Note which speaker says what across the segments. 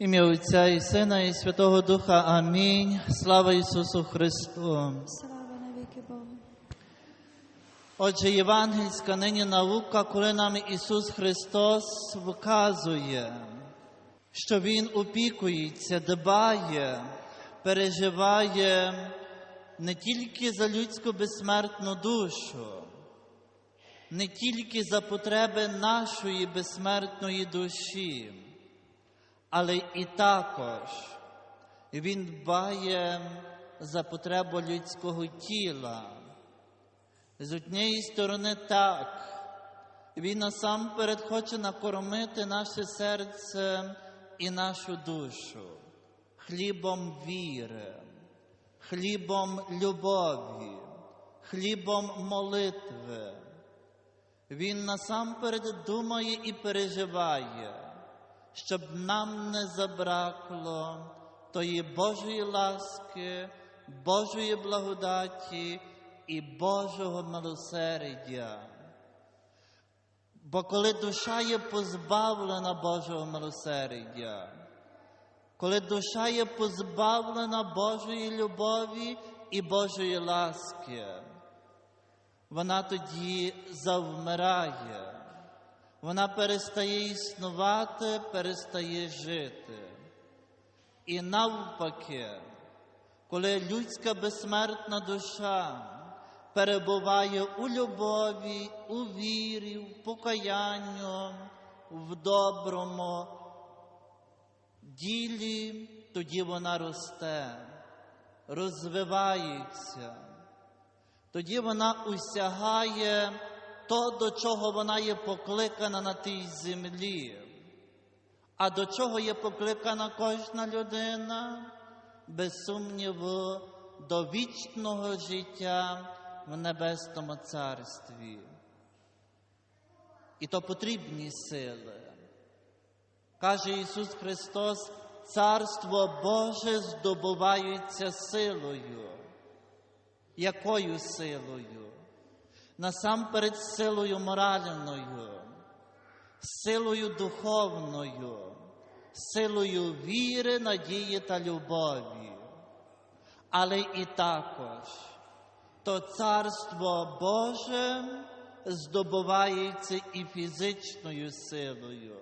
Speaker 1: Ім'я Отця і Сина, і Святого Духа. Амінь. Слава Ісусу Христу.
Speaker 2: Слава навіки Богу.
Speaker 1: Отже, євангельська нині наука, коли нам Ісус Христос вказує, що Він опікується, дбає, переживає не тільки за людську безсмертну душу, не тільки за потреби нашої безсмертної душі, але і також Він дбає за потребу людського тіла. З однієї сторони, так, він насамперед хоче накормити наше серце і нашу душу хлібом віри, хлібом любові, хлібом молитви. Він насамперед думає і переживає, щоб нам не забракло тої Божої ласки, Божої благодаті і Божого милосердя. Бо коли душа є позбавлена Божого милосердя, коли душа є позбавлена Божої любові і Божої ласки, вона тоді завмирає, вона перестає існувати, перестає жити. І навпаки, коли людська безсмертна душа перебуває у любові, у вірі, в покаянні, в доброму ділі, тоді вона росте, розвивається, тоді вона усягає то, до чого вона є покликана на тій землі. А до чого є покликана кожна людина? Без сумніву, до вічного життя в Небесному Царстві. І то потрібні сили. Каже Ісус Христос, Царство Боже здобувається силою. Якою силою? Насамперед силою моральною, силою духовною, силою віри, надії та любові. Але і також то Царство Боже здобувається і фізичною силою,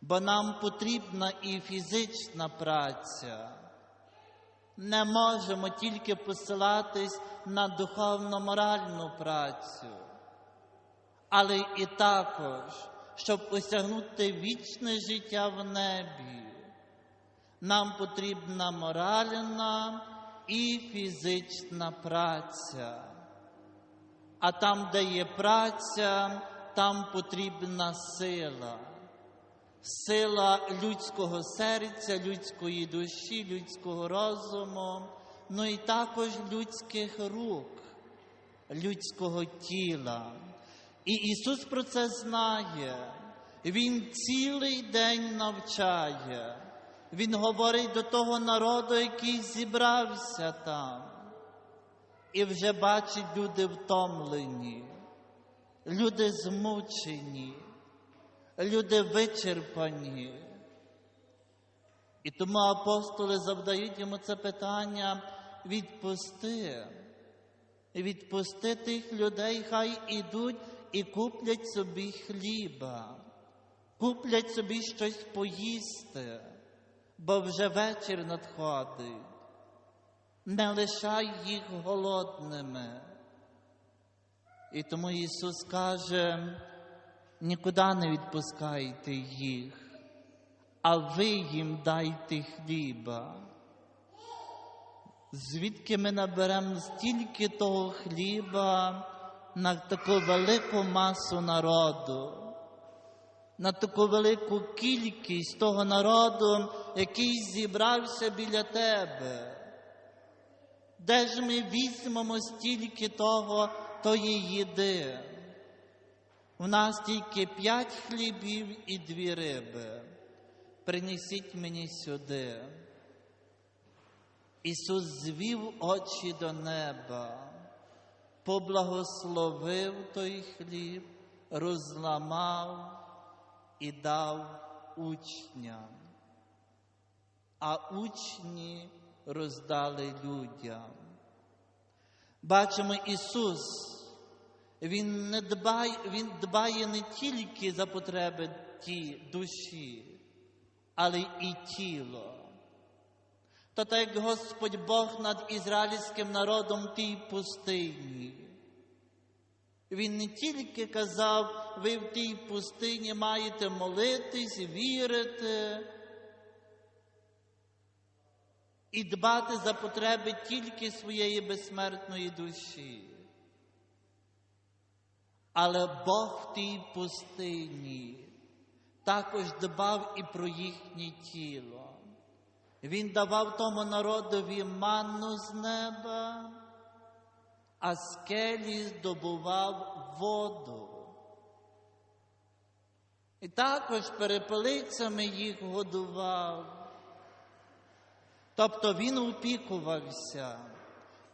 Speaker 1: бо нам потрібна і фізична праця. Не можемо тільки посилатись на духовно-моральну працю, але і також, щоб осягнути вічне життя в небі, нам потрібна моральна і фізична праця. А там, де є праця, там потрібна сила, сила людського серця, людської душі, людського розуму, ну і також людських рук, людського тіла. І Ісус про це знає. Він цілий день навчає. Він говорить до того народу, який зібрався там. І вже бачить люди втомлені, люди змучені, люди вичерпані. І тому апостоли завдають йому це питання відпусти. Відпусти тих людей, хай ідуть і куплять собі хліба, куплять собі щось поїсти, бо вже вечір надходить. Не лишай їх голодними. І тому Ісус каже, нікуди не відпускайте їх, а ви їм дайте хліба. Звідки ми наберемо стільки того хліба на таку велику масу народу, на таку велику кількість того народу, який зібрався біля тебе? Де ж ми візьмемо стільки того, тої їди? У нас тільки п'ять хлібів і дві риби. Принесіть мені сюди. Ісус звів очі до неба, поблагословив той хліб, розламав і дав учням. а учні роздали людям. Бачимо Ісус, Він не дбає, Він дбає не тільки за потреби ті душі, але і тіло. То так Господь Бог над ізраїльським народом тій пустині. Він не тільки казав, ви в тій пустині маєте молитись, вірити і дбати за потреби тільки своєї безсмертної душі. Але Бог в тій пустині також дбав і про їхнє тіло. Він давав тому народові манну з неба, а скелі здобував воду. І також перепелицями їх годував. Тобто він опікувався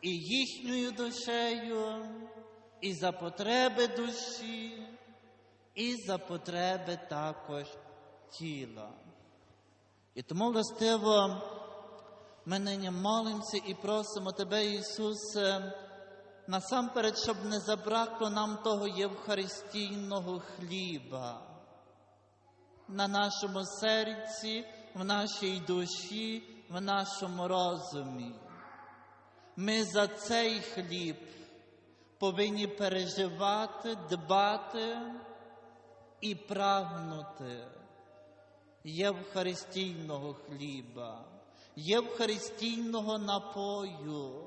Speaker 1: і їхньою душею, і за потреби душі, і за потреби також тіла. І тому, властиво, ми нині молимося і просимо Тебе, Ісусе, насамперед, щоб не забракло нам того Євхаристійного хліба на нашому серці, в нашій душі, в нашому розумі. Ми за цей хліб повинні переживати, дбати і прагнути євхаристійного хліба, євхаристійного напою,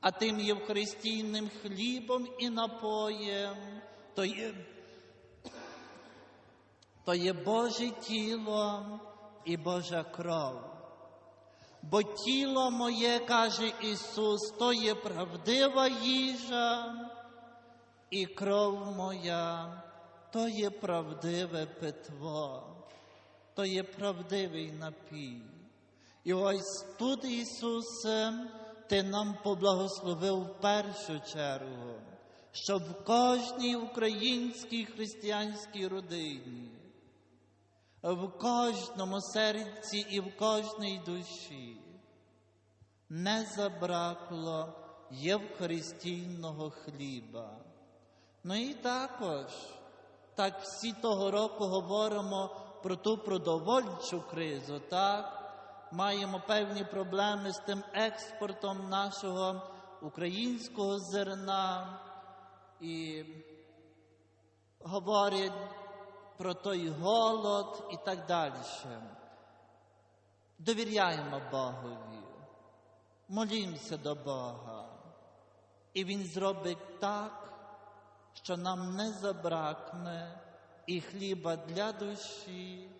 Speaker 1: а тим євхаристійним хлібом і напоєм то є, то є Боже тіло і Божа кров. Бо тіло моє, каже Ісус, то є правдива їжа, і кров моя, то є правдиве питво, то є правдивий напій. І ось тут, Ісусе, Ти нам поблагословив в першу чергу, щоб в кожній українській християнській родині, в кожному серці і в кожній душі не забракло євхаристійного хліба. Ну і також, так всі того року говоримо про ту продовольчу кризу, так? Маємо певні проблеми з тим експортом нашого українського зерна і говорять про той голод і так далі. Довіряємо Богові, молімося до Бога, і Він зробить так, що нам не забракне і хліба для душі,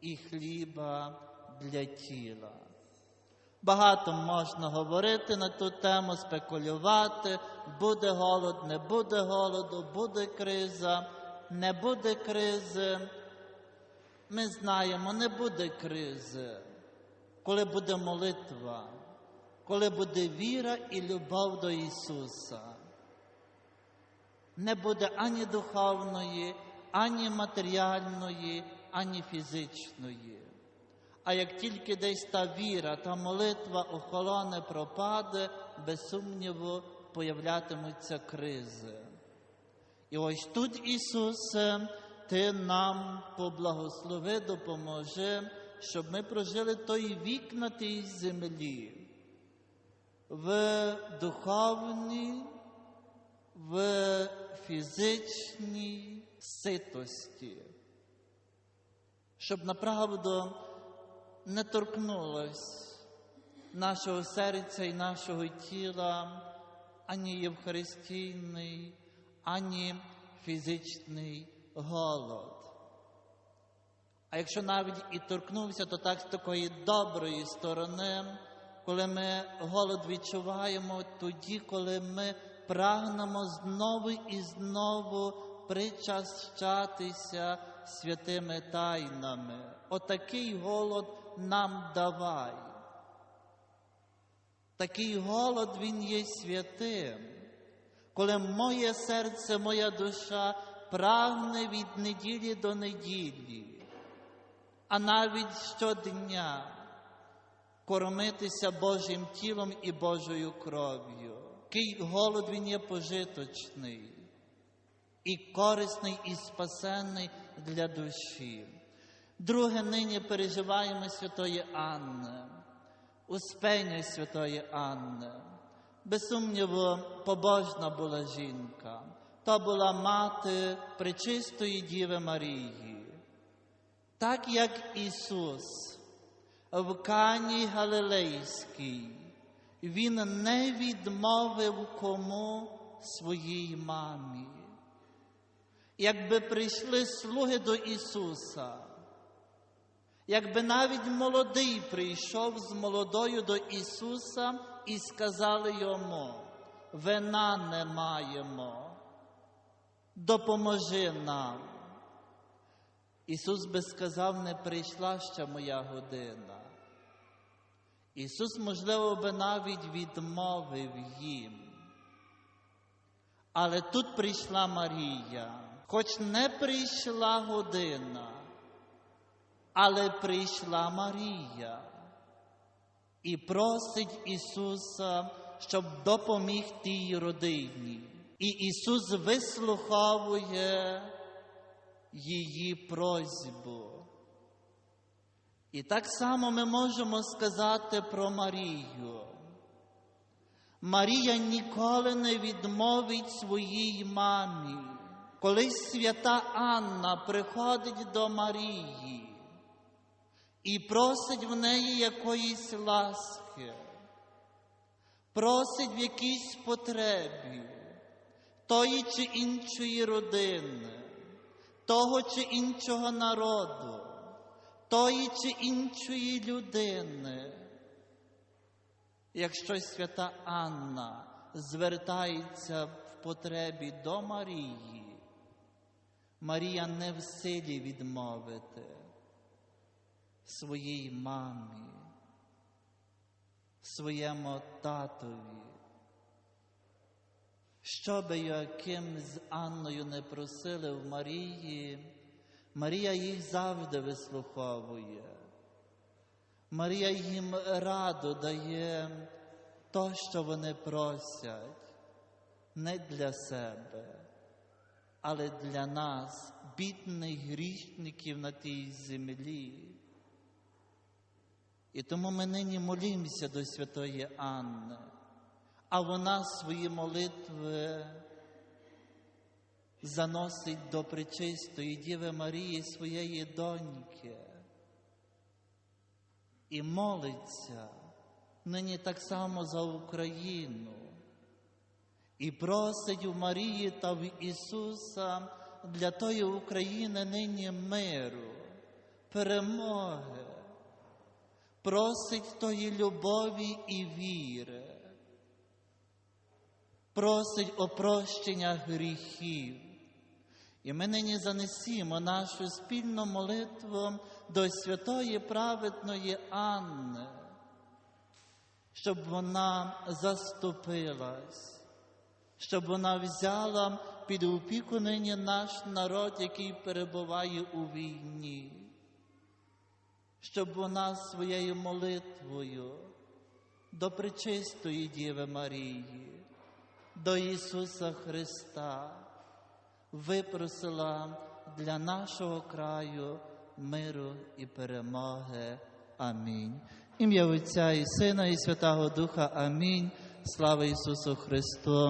Speaker 1: і хліба для тіла. Багато можна говорити на ту тему, спекулювати, буде голод, не буде голоду, буде криза, не буде кризи. Ми знаємо, не буде кризи, коли буде молитва, коли буде віра і любов до Ісуса. Не буде ані духовної, ані матеріальної, ані фізичної. А як тільки десь та віра, та молитва охолоне пропаде, без сумніву появлятимуться кризи. І ось тут, Ісусе, Ти нам поблагослови, допоможи, щоб ми прожили той вік на тій землі, в духовній, в фізичній ситості, щоб направду не торкнулось нашого серця і нашого тіла ані євхаристійний, ані фізичний голод. А якщо навіть і торкнувся, то так з такої доброї сторони, коли ми голод відчуваємо тоді, коли ми прагнемо знову і знову причащатися святими тайнами. Отакий голод нам давай. Такий голод він є святим, коли моє серце, моя душа прагне від неділі до неділі, а навіть щодня кормитися Божим тілом і Божою кров'ю. Який голод він є пожиточний і корисний, і спасенний для душі. Друге, нині переживаємо святої Анни, Успення святої Анни. Без сумніву, побожна була жінка. То була мати пречистої Діви Марії. Так як Ісус в Кані Галилейській, Він не відмовив кому своїй мамі. Якби прийшли слуги до Ісуса, якби навіть молодий прийшов з молодою до Ісуса і сказали йому, вина не маємо, допоможи нам. Ісус би сказав, не прийшла ще моя година. Ісус, можливо, би навіть відмовив їм. Але тут прийшла Марія, хоч не прийшла година, але прийшла Марія і просить Ісуса, щоб допоміг тій родині. І Ісус вислуховує її просьбу. І так само ми можемо сказати про Марію. Марія ніколи не відмовить своїй мамі. Колись свята Анна приходить до Марії і просить в неї якоїсь ласки, просить в якійсь потребі тої чи іншої родини, того чи іншого народу, тої чи іншої людини. Якщо свята Анна звертається в потребі до Марії, Марія не в силі відмовити своїй мамі, своєму татові. Що би Йоаким з Анною не просили в Марії, Марія їх завжди вислуховує. Марія їм раду дає то, що вони просять, не для себе, але для нас, бідних грішників на тій землі. І тому ми нині молімося до святої Анни, а вона свої молитви заносить до пречистої Діви Марії своєї доньки. І молиться нині так само за Україну. І просить у Марії та в Ісуса для тої України нині миру, перемоги, просить тої любові і віри, просить опрощення гріхів. І ми нині занесімо нашу спільну молитву до святої праведної Анни, щоб вона заступилась, щоб вона взяла під опіку нині наш народ, який перебуває у війні, щоб вона своєю молитвою до пречистої Діви Марії, до Ісуса Христа випросила для нашого краю миру і перемоги. Амінь. Ім'я Отця і Сина, і Святого Духа. Амінь. Слава Ісусу Христу.